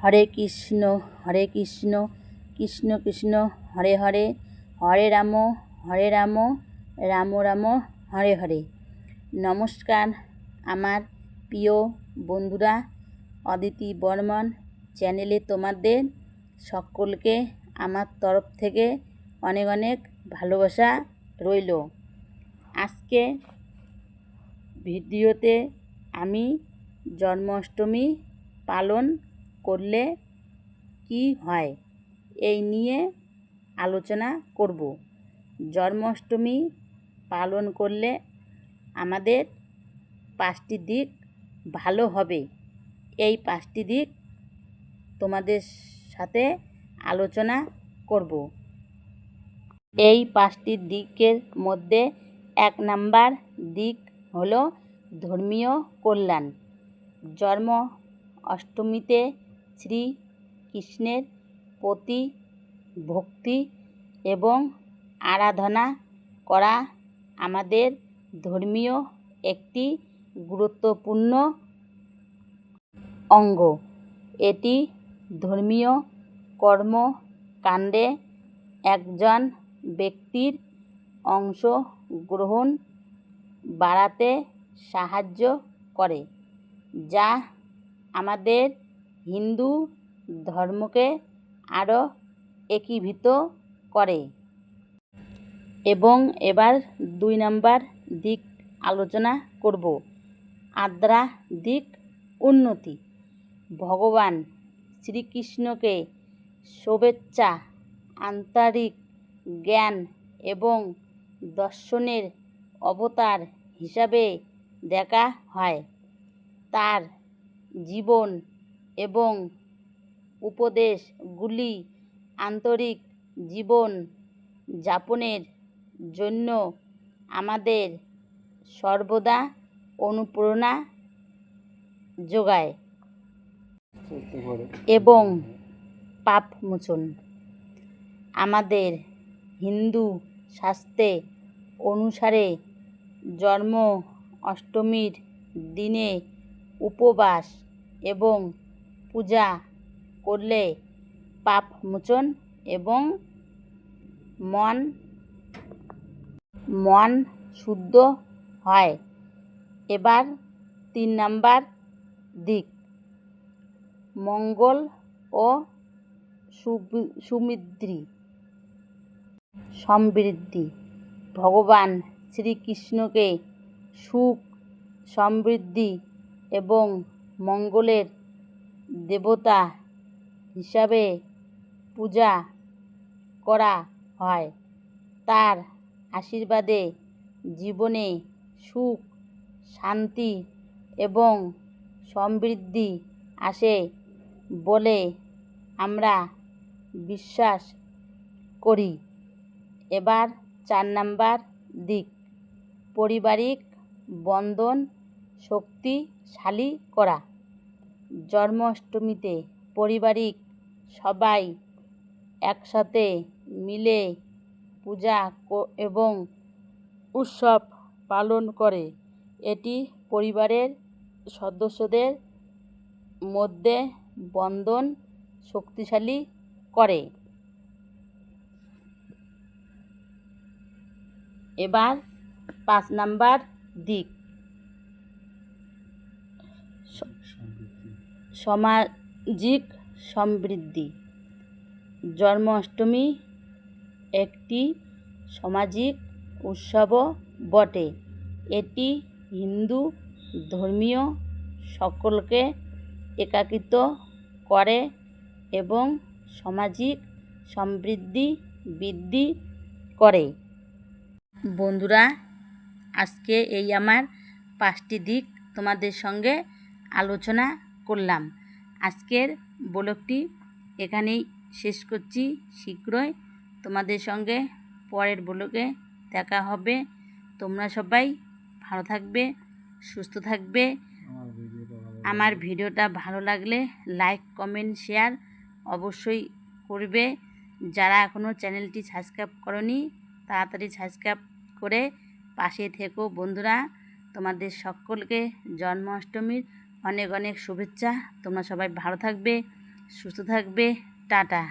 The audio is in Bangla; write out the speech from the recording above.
হরে কৃষ্ণ হরে কৃষ্ণ কৃষ্ণ কৃষ্ণ, হরে হরে হরে রাম হরে রাম রাম রাম, হরে হরে। নমস্কার আমার প্রিয় বন্ধুরা, অদিতি বর্মন চ্যানেলে তোমাদের সকলকে আমার তরফ থেকে অনেক অনেক ভালোবাসা রইল। আজকে ভিডিওতে আমি জন্মাষ্টমী পালন করলে কি হয়? এই নিয়ে আলোচনা করব। জন্মাষ্টমী পালন করলে আমাদের পাঁচটি দিক ভালো হবে। এই পাঁচটি দিক তোমাদের সাথে আলোচনা করব। এই পাঁচটি দিকের মধ্যে এক নাম্বার দিক হলো ধর্মীয় কল্যাণ। জন্ম অষ্টমীতে শ্রী কৃষ্ণের প্রতি ভক্তি এবং আরাধনা করা আমাদের ধর্মীয় একটি গুরুত্বপূর্ণ অঙ্গ। এটি ধর্মীয় কর্মকাণ্ডে একজন ব্যক্তির অংশগ্রহণ বাড়াতে সাহায্য করে, যা আমাদের হিন্দু ধর্মকে আরও একীভূত করে। এবং এবার দুই নাম্বার দিক আলোচনা করব, আদ্রা দিক উন্নতি। ভগবান শ্রীকৃষ্ণকে শুভেচ্ছা, আন্তরিক জ্ঞান এবং দর্শনের অবতার হিসাবে দেখা হয়। তার জীবন এবং উপদেশগুলি আন্তরিক জীবন যাপনের জন্য আমাদের সর্বদা অনুপ্রেরণা যোগায় এবং পাপমোচন আমাদের হিন্দু শাস্ত্রে অনুসারে জন্ম অষ্টমীর দিনে উপবাস এবং পূজা করলে পাপমোচন এবং মন মন শুদ্ধ হয়। এবার তিন নাম্বার দিক। মঙ্গল ও সুমৃদ্ধি সমৃদ্ধি। ভগবান শ্রীকৃষ্ণকে সুখ, সমৃদ্ধি এবং মঙ্গলের দেবতা হিসাবে পূজা করা হয়। তার আশীর্বাদে জীবনে সুখ, শান্তি এবং সমৃদ্ধি আসে বলে আমরা বিশ্বাস করি। এবার চার নাম্বার দিক। পারিবারিক বন্ধন শক্তিশালী করা। জন্মাষ্টমীতে পারিবারিক সবাই একসাথে মিলে পূজা এবং উৎসব পালন করে। এটি পরিবারের সদস্যদের মধ্যে বন্ধন শক্তিশালী করে। এবার পাঁচ নাম্বার দিক। সামাজিক সমৃদ্ধি। জন্মাষ্টমী একটি সামাজিক উৎসবও বটে। এটি হিন্দু ধর্মীয় সকলকে একাকিত করে এবং সামাজিক সমৃদ্ধি বৃদ্ধি করে। বন্ধুরা, আজকে এই আমার পাঁচটি দিক তোমাদের সঙ্গে আলোচনা করলাম। আজকের ব্লগটি এখানেই শেষ করছি। শীঘ্রই তোমাদের সঙ্গে পরের ব্লগে দেখা হবে। তোমরা সবাই ভালো থাকবে সুস্থ থাকবে। আমার ভিডিওটা ভালো লাগলে লাইক কমেন্ট শেয়ার অবশ্যই করবে। যারা এখনও চ্যানেলটি সাবস্ক্রাইব করনি তাড়াতাড়ি সাবস্ক্রাইব করে পাশে থেকো বন্ধুরা। তোমাদের সকলকে জন্মাষ্টমীর অনেক অনেক শুভেচ্ছা। তোমরা সবাই ভালো থাকবে সুস্থ থাকবে। টাটা।